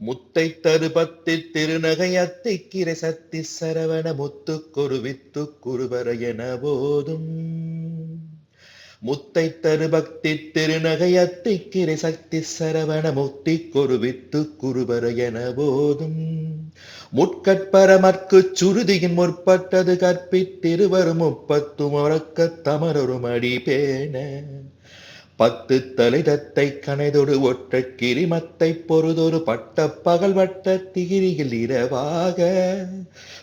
முத்தை தருபத்தி திருநகை கிரை சத்தி சரவண முத்து குருவித்து குருவர என போதும் முத்தை தருபக்தி திருநகை கிரை சக்தி சரவண முத்தி குருவித்து குருவர என போதும் முட்கட்பரமற்கு சுருதியின் முற்பட்டது கற்பித்திருவரும் முப்பத்தும் உறக்க தமரொரும் அடி பேண. பத்து தலைதத்தை கனைதொடு ஒற்றை கிரிமத்தை பொறுதொரு பட்ட பகல் வட்ட திகிரியில் இரவாக.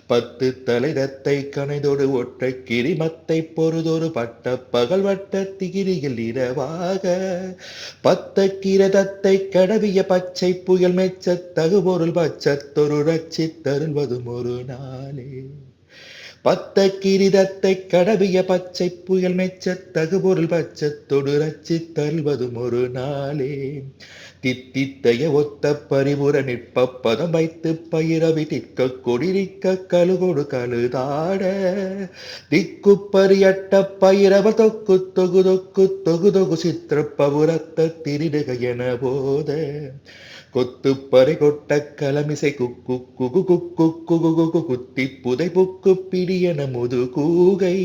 பத்து தலைதத்தை கனைதொடு ஒற்றை கிரிமத்தை பொறுதொரு பட்ட பகல் வட்ட திகிரியில் இரவாக. பத்த கிரதத்தை கடவிய பச்சை புயல் மெச்ச தகுபொருள் பச்சத்தொரு ரட்சி தருள்வதும் ஒரு நாளே. பத்த கிரிதத்தை கடவிய பச்சை புயல் மெச்ச தகுபொருள் பச்சத்தொடு ரச்சி தருவதும் ஒரு நாளே. தித்தித்தைய ஒத்த பரிபுர நிற்ப பதம் வைத்து பயிரவி திக்க கொடிரிக்க கழுகொடு கழுதாட. திக்கு பரியட்ட பயிரவ தொக்கு தொகு தொக்கு தொகு தொகு சித்திர பவுரத்த திரிடுக என போத. கொத்து பறை கொட்ட கலமிசை குக்கு குகு குக்கு குகு குகு குத்தி புதை புக்கு பிடியன முது கூகை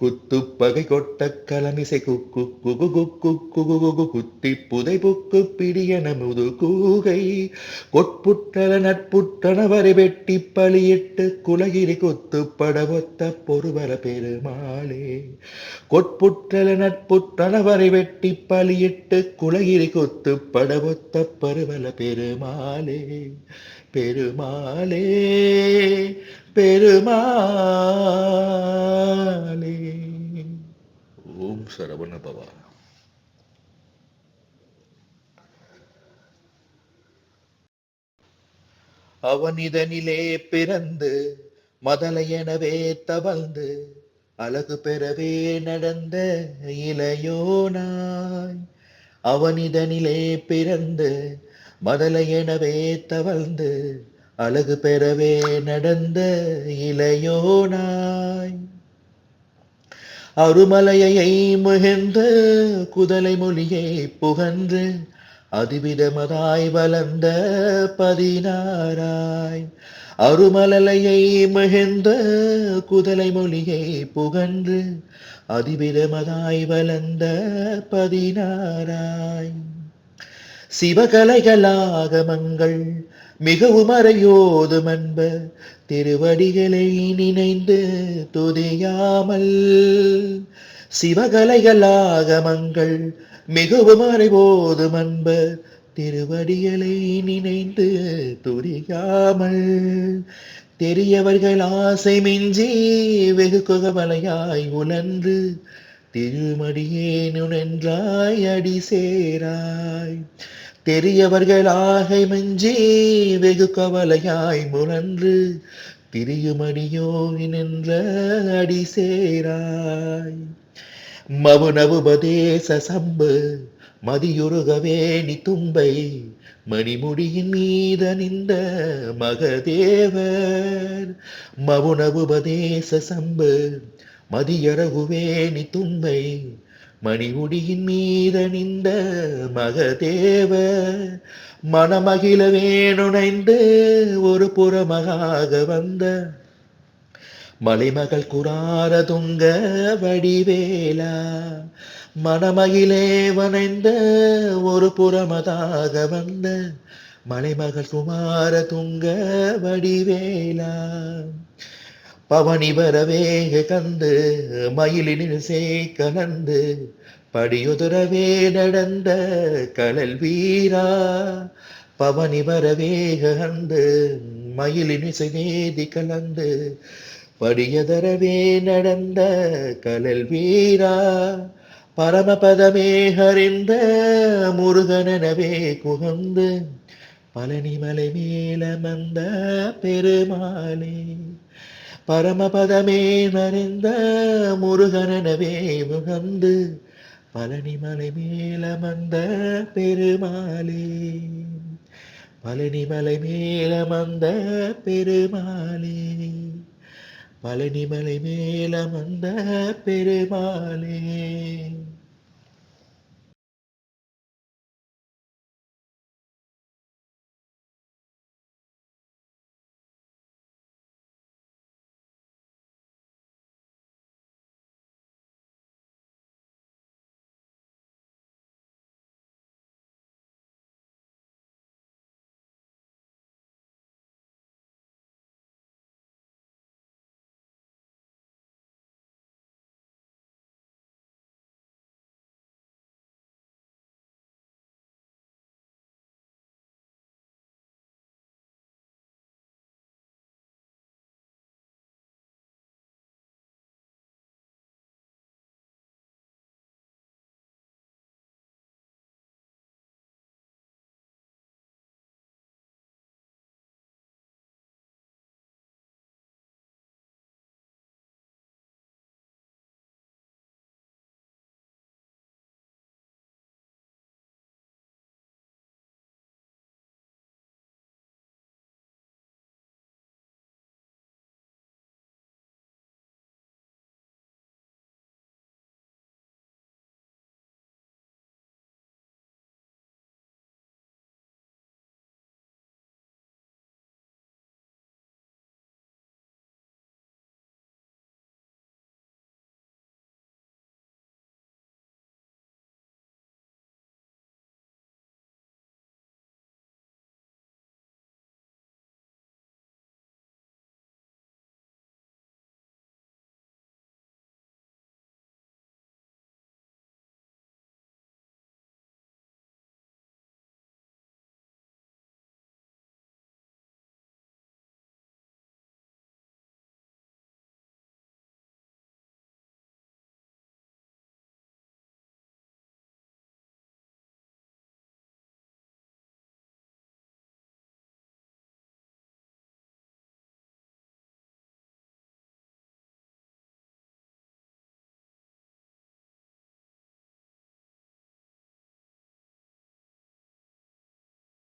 குத்து பகை கொட்ட கலமிசை குக்கு குகு குக்கு குகு குகு குத்தி புதை புக்கு பிடியன முது கூகை கொட்புட்டல நட்புட்டன வரை வெட்டி பலியிட்டு குலகிரி கொத்து படவொத்த பொறுவர பெருமாளே கொட்புட்டல நட்புட்டன வரை வெட்டி பலியிட்டு குலகிரி கொத்து படவொத்த பருவல பெருமாளே பெருமாளே பெருமாளே. ஓம் சரவண பவா அவனிதனிலே பிறந்து மதலையெனவே தவழ்ந்து அழகு பெறவே நடந்த இளையோனாய். அவனிதனிலே பிறந்து மதலையெனவே தவழ்ந்து அழகு பெறவே நடந்த இளையோனாய். அருமலையை முகந்த குதலை மொழியை புகன்று அதிவிதமதாய் வளர்ந்த பதினாராய் அருமலையை மகிழ்ந்த குதலை மொழியை புகன்று அதிவிதமதாய் வளர்ந்த பதினாராய் சிவகலைகளாகமங்கள் மிகவும் அறையோதும் அன்ப திருவடிகளை நினைந்து துதியாமல். சிவகலைகளாகமங்கள் மிகவும் அறிவோதும் அன்ப திருவடிகளை நினைந்து துரியாமல் தெரியவர்கள் ஆசை மிஞ்சி வெகு குகவலையாய் உணர்ந்து திருமடியேனுனென்றாய் அடி சேராய். தெரியவர்களாக ஆகை மிஞ்சி வெகு கவலையாய் முழன்று திரியுமடியோ நின்ற அடி சேராய். மவுனவுபதேச சம்பு மதியுருகவே நி தும்பை மணிமுடியின் மீத நின்ற மகதேவர். மவுனவுபதேச சம்பு மதியரகுவேணி தும்பை மணிமுடியின் மீத மகதேவ மனமகிழ வேணுணைந்து ஒரு புறமகாக வந்த. மலைமகள் குரார துங்க வடிவேலா மனமகிழே வனைந்த ஒரு புறமதாக வந்த. மலைமகள் குமார துங்க வடிவேலா. பவனி வரவேக கந்து மயிலினில் சே கலந்து படியுதுரவே நடந்த கடல் வீரா. பவனி வரவேக கந்து மயிலினிசை வேதி கலந்து படியதரவே நடந்த கடல் வீரா. பரமபதமே ஹறிந்த முருகனவே குகந்து பழனிமலை மேலமந்த பெருமாளே. பரமபதமே மறைந்த முருகனவே முகந்து பழனிமலை மேலமந்த பெருமாளே. பழனிமலை மேலமந்த பெருமாளே. பழனிமலை மேலமந்த பெருமாளே.